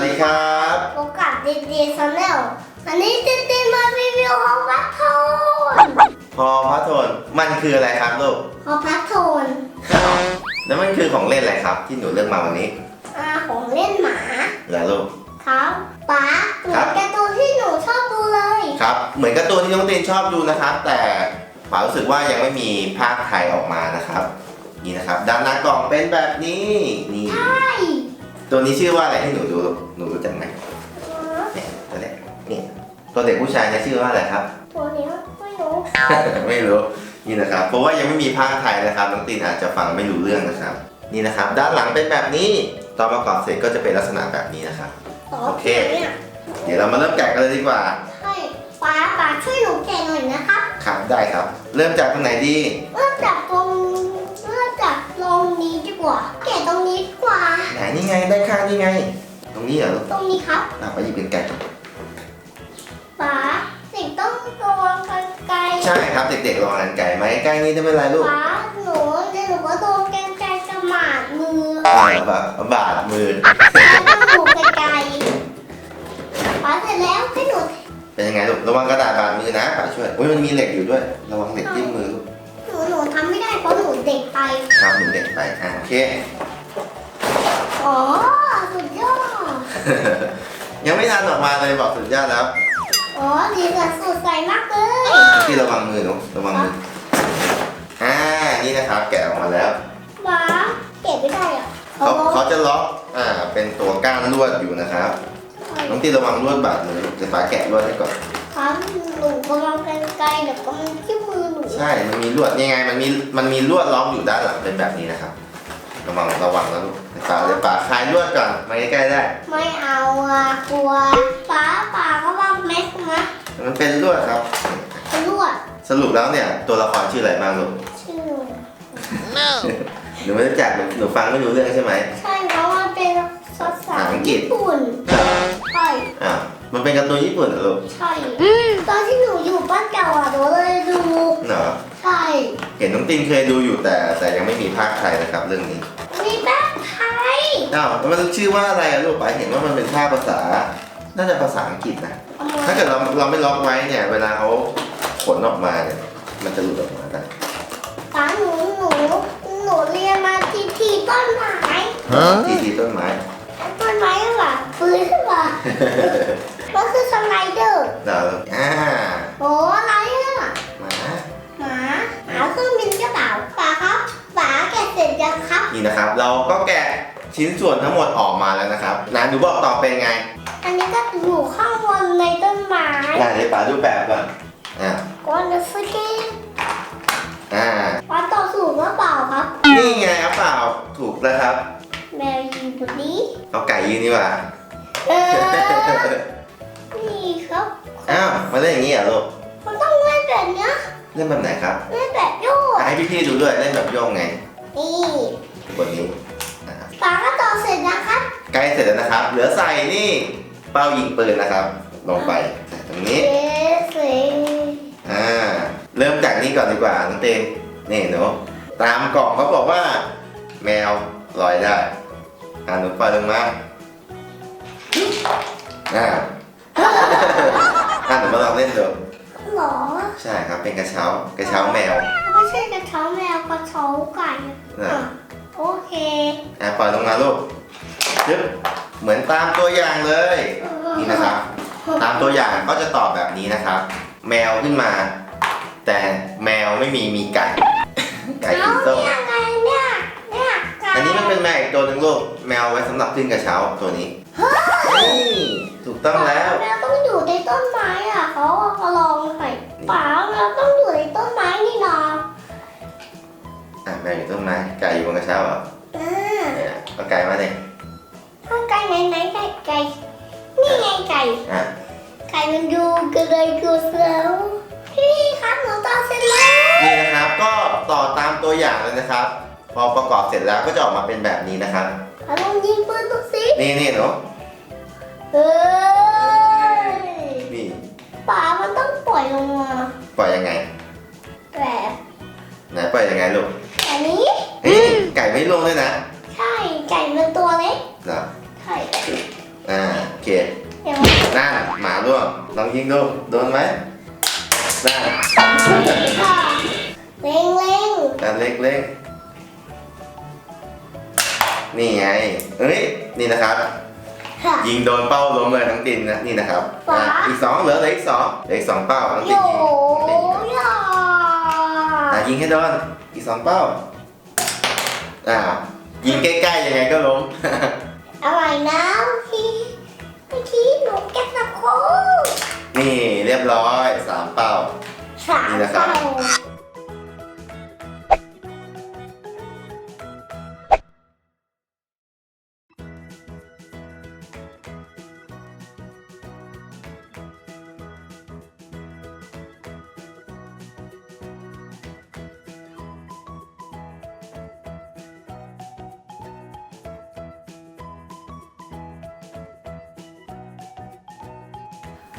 สวัสดีครับพบกับดีดีชาแนลวันนี้ดีดีมารีวิวฮอพัทโทนพอพระโทนมันคืออะไรครับลูกฮอพัทโทนแล้วมันคือของเล่นอะไรครับ ที่หนูเลือกมาวันนี้อาของเล่นหมาเหรอลูกครับป๊าเหมืครัอบนการ์ตูนที่หนูชอบดูเลยครับ เหมือนการ์ตูนที่น้องตีนชอบดูนะครับ แต่ป๋ารู้สึกว่ายังไม่มีภาคไทยออกมานะครับ นี่นะครับ ด้านหน้ากล่องเป็นแบบนี้นี่ใช่ ตัวนี้ชื่อว่าอะไรให้หนูดูลูกหนูรู้จักไหมเนี่ยตัวเนี้ยนี่ตัวเด็กผู้ชายเนี่ยชื่อว่าอะไรครับ ตัวนี้ไม่รู้ ไม่รู้นี่นะครับ เพราะว่ายังไม่มีภาคไทยนะครับน้องตีนอาจจะฟังไม่รู้เรื่องนะครับ นี่นะครับ ด้านหลังเป็นแบบนี้ ตอนประกอบเสร็จก็จะเป็นลักษณะแบบนี้นะครับต่อโอเคเนี่ยเดี๋ยวเรามาเริ่มแกะกันเลยดีกว่าใช่ป๊าป๊าช่วยหนูแกะหน่อยนะครับครับได้ครับ เริ่มจากตรงไหนดีเริ่มจากตรงเริ่มจากตรงนี้ดีกว่า แกะตรงนี้ดีกว่า ไหนนี่ไงด้านข้างนี่ไง ตรงนี้เหรอลูกตรงนี้ครับอะไปหยิบเป็นแกะป๋าสิ่งต้องระวังกันไกลใช่ครับเด็กๆลองกันไก่ไหมใกล้นี้จะไม่เป็นไรลูกป๋าหนูเดี๋ยวหนูก็โดนแกงไกลกระหมาดมืออ่าแบบบาดมือป๋าต้องหนูไกลๆป๋าเสร็จแล้วให้หนูเป็นยังไงลูกระวังกระดาษบาดมือนะป้าช่วยอุ้ยมันมีเหล็กอยู่ด้วย ระวังเหล็กที่มือลูกหนูหนูทำไม่ได้เพราะหนูเด็กไปครับหนูเด็กไปอะโอเค อ๋อ สุดยอด ยังไม่ทันออกมาเลยบอกสุดยอดแล้วอ๋อดีกับสุดใสมากเลยที่ระวังมือหนูระวังมืออ่านี่นะครับแกะออกมาแล้วป๋าเก็บไม่ได้อะเขาเขาจะล็อกอ่าเป็นตัวก้านลวดอยู่นะครับน้องตีระวังลวดบาดมือเดี๋ยวป้าแกะลวดให้ก่อนครับหนูกำลังแกงไกลเดี๋ยวก็มันที่มือหนูใช่ มันมีลวดยังไงมันมีมันมีลวดล็อกอยู่ด้านหลังเป็นแบบนี้นะครับ ระวังระวังนะลูกเดี๋ยว ป้าเดี๋ยวป้าคลายลวดก่อนมาใกล้ๆได้ ไม่เอาอะกลัวป๋าป๋าก็ว่าแม็กนะมันเป็นลวดครับ ลวดสรุปแล้วเนี่ยตัวละครชื่ออะไรบ้างลูกชื่อหนูไม่รู้จักหนูหนูฟังไม่รู้เรื่องใช่ไหม ใช่เพราะว่าเป็นภาษาอังกฤษ ญี่ปุ่นใช่อ้าวมันเป็นการ์ตูนญี่ปุ่นเหรอลูกใช่ตอนที่หนูอยู่บ้านเก่าอะหนูเลยดูเหรอใช่เห็นน้องตินเคยดูอยู่แต่แต่ยังไม่มีภาคไทยนะครับเรื่องนี้มีแป้งไทย อ้าวแล้วมันชื่อว่าอะไรอะลูกป๋าเห็นว่ามันเป็นภาคภาษา น่าจะภาษาอังกฤษนะเอามาถ้าเกิดเราเราไม่ล็อกไว้เนี่ย เวลาเขาขนออกมาเนี่ย มันจะหลุดออกมาได้ตาหนูหนูหนูเรียนมาทีทีต้นไม้ที่ที่ต้นไม้ ต้นไม้หรือเปล่าปืนหรือเปล่าก็คือสไลเดอร์เราอ่าโอ้อะไรอะมา หมาหมาเครื่องบินกระเป๋าป๋าครับป๋าแกะเสร็จยังครับ นี่นะครับ เราก็แกะ ชิ้นส่วนทั้งหมดออกมาแล้วนะครับนะหนูบอกต่อเป็นไงอันนี้ก็อยู่ข้างบนในต้นไม้ได้เดี๋ยวป๋าดูแบบก่อนอ่าก้อนสเกตอ่าป๋าต่อสูงหรือเปล่าครับ นี่ไงครับเปล่าถูกแล้วครับ แมวยืนบนนี้เอาไก่ยืนนี่หว่าเออนี่ครับอ้าวมาเล่นอย่างนี้เหรอลูกมันต้องเล่นแบบเนี้ยเล่นแบบไหนครับเล่นแบบโยกอะให้พี่ๆดูด้วยเล่นแบบโยงไงนี่บนนี้ ใกล้เสร็จแล้วนะครับ เหลือใส่นี่เป้ายิงปืนนะครับ ลงไปใส่ตรงนี้เอ๊ะเสร็จอ่า เริ่มจากนี้ก่อนดีกว่าน้องเต้นนี่หนูตามกล่องเขาบอกว่า แมวลอยได้อ่าหนูปล่อยลงมาอ่า อ่าหนูมาลองเล่นดูหรอใช่ครับเป็นกระเช้ากระเช้าแมวไม่ใช่กระเช้าแมวกระเช้าไก่นะอะโอเค อะปล่อยลงมาลูก จึ๊บเหมือนตามตัวอย่างเลย นี่นะครับ ตามตัวอย่างก็จะตอบแบบนี้นะครับ แมวขึ้นมา แต่แมวไม่มีมีไก่ ไก่เอาสีส้มเนี่ยไงเนี่ยเนี่ยไก่อันนี้มันเป็นแมวอีกตัวหนึ่งลูกแมวไว้สำหรับขึ้นกระเช้าตัวนี้นี่ถูกต้องแล้วแมวต้องอยู่ในต้นไม้อะเขาเอาลองใส่ป๋าแมวต้องอยู่ในต้นไม้นี่นาอะแมวอยู่ต้นไม้ไก่อยู่บนกระเช้าเหรออ่าเนี่ยเอาไก่มาเนี่ย ถ้าไก่ไหนไหนไก่ไก่นี่ไงไก่อะไก่มันดูกระเลยกูเสือพี่ครับหนูต่อเสร็จแล้วนี่นะครับก็ต่อตามตัวอย่างเลยนะครับ พอประกอบเสร็จแล้วก็จะออกมาเป็นแบบนี้นะครับเอาลองยิงปืนดูสินี่นี่เนาะเฮ้ยนี่ป๋ามันต้องปล่อยลงมาปล่อยยังไงแบบไหนปล่อยยังไงลูกอันนี้เฮ้ยไก่ไม่ลงเลยนะ ยิงดูโดนไหมน่าค่ะเล็งเล็งแต่เล็กเล็กนี่ไงเอ้ยนี่นะครับ ค่ะ ยิงโดนเป้าล้มเลยทั้งตินนะนี่นะครับฟ้าอะอีกสองเหลือเหลืออีกสองเหลืออีกสองเป้าทั้งโยตินยิงทั้งตินยิงยาอะยิงให้โดนอีกสองเป้าอ่ายิงใกล้ๆยังไงก็ล้ม อะไรนะเมื่อกี้เมื่อกี้หนูแก้ตะโคง นี่เรียบร้อยสามเป้า สามนี่นะครับ เป้า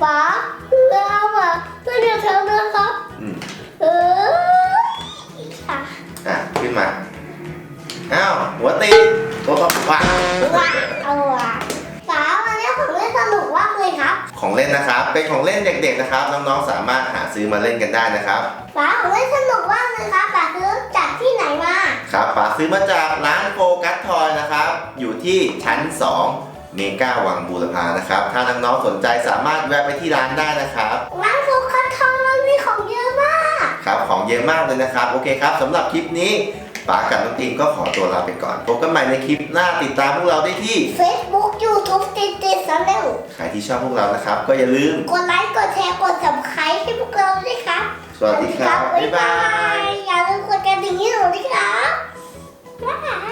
ฟ้าเรืออะเรือเดียวเธอเรือครับ อืมเออค่ะอะขึ้นมาอ้าวหัวตีตัวต่อว้าว้าเอาว่ะฟ้าวันนี้ผมเล่นสนุกมากเลยครับของเล่นนะครับ เป็นของเล่นเด็กๆนะครับ น้องๆสามารถหาซื้อมาเล่นกันได้นะครับฟ้าผมเล่นสนุกมากเลยครับแต่ซื้อจากที่ไหนมา ครับป๋าซื้อมาจากร้านโฟกัสทอยนะครับ อยู่ที่ชั้น 2 เมกาวังบูรพานะครับ ถ้าน้องๆสนใจสามารถแวะไปที่ร้านได้นะครับ ร้านโฟกัสทองมันมีของเยอะมาก ครับ ของเยอะมากเลยนะครับ โอเคครับสำหรับคลิปนี้ป๋ากับน้องตีนก็ขอตัวลาไปก่อน พบกันใหม่ในคลิปหน้าติดตามพวกเราได้ที่ Facebook YouTube ติดติดสำเร็จใครที่ชอบพวกเรานะครับ ก็อย่าลืม กดไลค์ กดแชร์ กด subscribe ให้พวกเราด้วยครับ สวัสดีครับ บ๊ายบาย อย่าลืมกดกระดิ่งให้หนูด้วยครับ